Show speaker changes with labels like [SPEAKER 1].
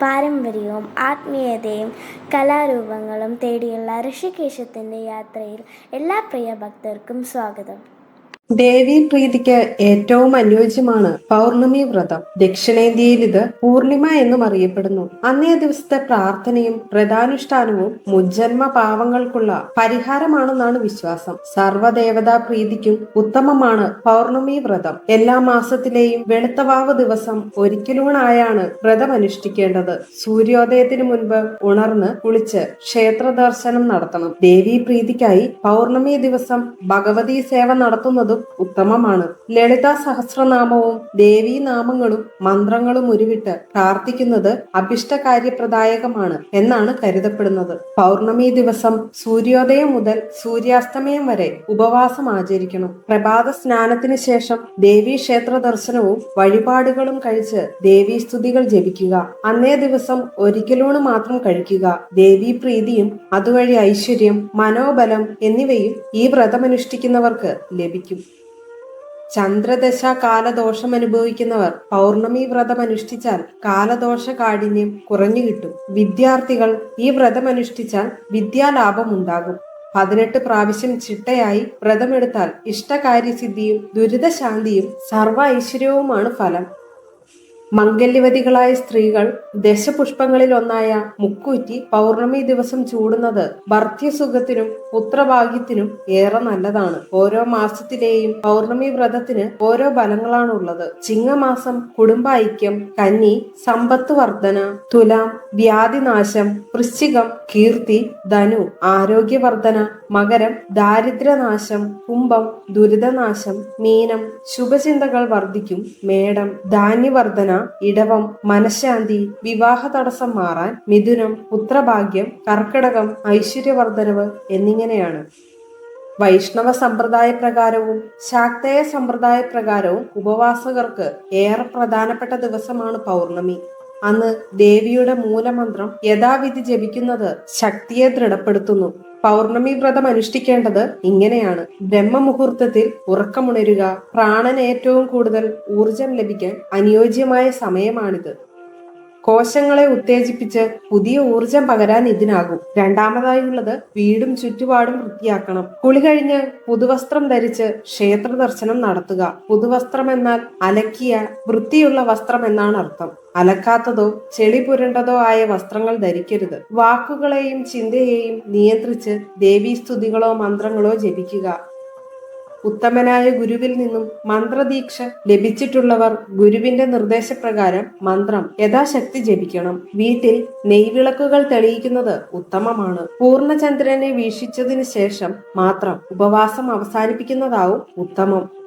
[SPEAKER 1] പാരമ്പര്യവും ആത്മീയതയും കലാരൂപങ്ങളും തേടിയുള്ള ഋഷികേശത്തിന്റെ യാത്രയിൽ എല്ലാ പ്രിയ ഭക്തർക്കും സ്വാഗതം.
[SPEAKER 2] ദേവീ പ്രീതിക്ക് ഏറ്റവും അനുയോജ്യമാണ് പൗർണമി വ്രതം. ദക്ഷിണേന്ത്യയിൽ ഇത് പൂർണിമ എന്നും അറിയപ്പെടുന്നു. അന്നേ ദിവസത്തെ പ്രാർത്ഥനയും വ്രതാനുഷ്ഠാനവും മുജ്ജന്മ പാവങ്ങൾക്കുള്ള പരിഹാരമാണെന്നാണ് വിശ്വാസം. സർവദേവതാ പ്രീതിക്കും ഉത്തമമാണ് പൗർണമി വ്രതം. എല്ലാ മാസത്തിലെയും വെളുത്തവാവ് ദിവസം ഒരിക്കലൂണായാണ് വ്രതം അനുഷ്ഠിക്കേണ്ടത്. സൂര്യോദയത്തിന് മുൻപ് ഉണർന്ന് കുളിച്ച് ക്ഷേത്ര ദർശനം നടത്തണം. ദേവീ പ്രീതിക്കായി പൗർണമി ദിവസം ഭഗവതി സേവ നടത്തുന്നതും ഉത്തമമാണ്. ലളിത സഹസ്രനാമവും ദേവീനാമങ്ങളും മന്ത്രങ്ങളും ഉരുവിട്ട് പ്രാർത്ഥിക്കുന്നത് അഭിഷ്ടകാര്യപ്രദായകമാണ് എന്നാണ് കരുതപ്പെടുന്നത്. പൗർണമി ദിവസം സൂര്യോദയം മുതൽ സൂര്യാസ്തമയം വരെ ഉപവാസം ആചരിക്കണം. പ്രഭാത സ്നാനത്തിന് ശേഷം ദേവീ ക്ഷേത്ര ദർശനവും വഴിപാടുകളും കഴിച്ച് ദേവീ സ്തുതികൾ ജപിക്കുക. അന്നേ ദിവസം ഒരിക്കലൂണ് മാത്രം കഴിക്കുക. ദേവീ പ്രീതിയും അതുവഴി ഐശ്വര്യം മനോബലം എന്നിവയും ഈ വ്രതമനുഷ്ഠിക്കുന്നവർക്ക് ലഭിക്കും. ചന്ദ്രദശ കാലദോഷം അനുഭവിക്കുന്നവർ പൗർണമി വ്രതം അനുഷ്ഠിച്ചാൽ കാലദോഷ കാഠിന്യം കുറഞ്ഞു കിട്ടും. വിദ്യാർത്ഥികൾ ഈ വ്രതം അനുഷ്ഠിച്ചാൽ വിദ്യാലാഭം ഉണ്ടാകും പതിനെട്ട് പ്രാവശ്യം ചിട്ടയായി വ്രതമെടുത്താൽ ഇഷ്ടകാര്യസിദ്ധിയും ദുരിതശാന്തിയും സർവ ഐശ്വര്യവുമാണ് ഫലം. മംഗല്യവതികളായ സ്ത്രീകൾ ദശപുഷ്പങ്ങളിൽ ഒന്നായ മുക്കൂറ്റി പൗർണമി ദിവസം ചൂടുന്നത് ഭർത്യസുഖത്തിനും പുത്രഭാഗ്യത്തിനും ഏറെ നല്ലതാണ്. ഓരോ മാസത്തിലെയും പൗർണമി വ്രതത്തിന് ഓരോ ഫലങ്ങളാണുള്ളത്. ചിങ്ങമാസം കുടുംബൈക്യം കന്നി സമ്പത്ത് വർധന തുലാം വ്യാധിനാശം വൃശ്ചികം കീർത്തി ധനു ആരോഗ്യവർധന മകരം ദാരിദ്ര്യനാശം കുംഭം ദുരിതനാശം മീനം ശുഭചിന്തകൾ വർദ്ധിക്കും മേടം ധാന്യവർദ്ധന ഇടവം മനഃശാന്തി വിവാഹ തടസ്സം മാറാൻ മിഥുനം പുത്രഭാഗ്യം കർക്കിടകം ഐശ്വര്യവർദ്ധനവ് എന്നിങ്ങനെയാണ്. വൈഷ്ണവ സമ്പ്രദായ പ്രകാരവും ശാക്തേയ സമ്പ്രദായ പ്രകാരവും ഉപവാസകർക്ക് ഏറെ പ്രധാനപ്പെട്ട ദിവസമാണ് പൗർണമി. അന്ന് ദേവിയുടെ മൂലമന്ത്രം യഥാവിധി ജപിക്കുന്നത് ശക്തിയെ ദൃഢപ്പെടുത്തുന്നു. പൗർണമി വ്രതം അനുഷ്ഠിക്കേണ്ടത് ഇങ്ങനെയാണ്. ബ്രഹ്മമുഹൂർത്തത്തിൽ ഉറക്കമുണരുക പ്രാണന് ഏറ്റവും കൂടുതൽ ഊർജം ലഭിക്കാൻ അനുയോജ്യമായ സമയമാണിത്. കോശങ്ങളെ ഉത്തേജിപ്പിച്ച് പുതിയ ഊർജം പകരാൻ ഇതിനാകും. രണ്ടാമതായി ഉള്ളത് വീടും ചുറ്റുപാടും വൃത്തിയാക്കണം. കുളി കഴിഞ്ഞ് പുതുവസ്ത്രം ധരിച്ച് ക്ഷേത്ര ദർശനം നടത്തുക. പുതുവസ്ത്രം എന്നാൽ അലക്കിയ വൃത്തിയുള്ള വസ്ത്രം എന്നാണ് അർത്ഥം. അലക്കാത്തതോ ചെളി പുരണ്ടതോ ആയ വസ്ത്രങ്ങൾ ധരിക്കരുത്. വാക്കുകളെയും ചിന്തയെയും നിയന്ത്രിച്ച് ദേവീസ്തുതികളോ മന്ത്രങ്ങളോ ജപിക്കുക. ഉത്തമനായ ഗുരുവിൽ നിന്നും മന്ത്രദീക്ഷ ലഭിച്ചിട്ടുള്ളവർ ഗുരുവിന്റെ നിർദ്ദേശപ്രകാരം മന്ത്രം യഥാശക്തി ജപിക്കണം. വീട്ടിൽ നെയ്വിളക്കുകൾ തെളിയിക്കുന്നത് ഉത്തമമാണ്. പൂർണചന്ദ്രനെ വീക്ഷിച്ചതിന് ശേഷം മാത്രം ഉപവാസം അവസാനിപ്പിക്കുന്നതാവും ഉത്തമം.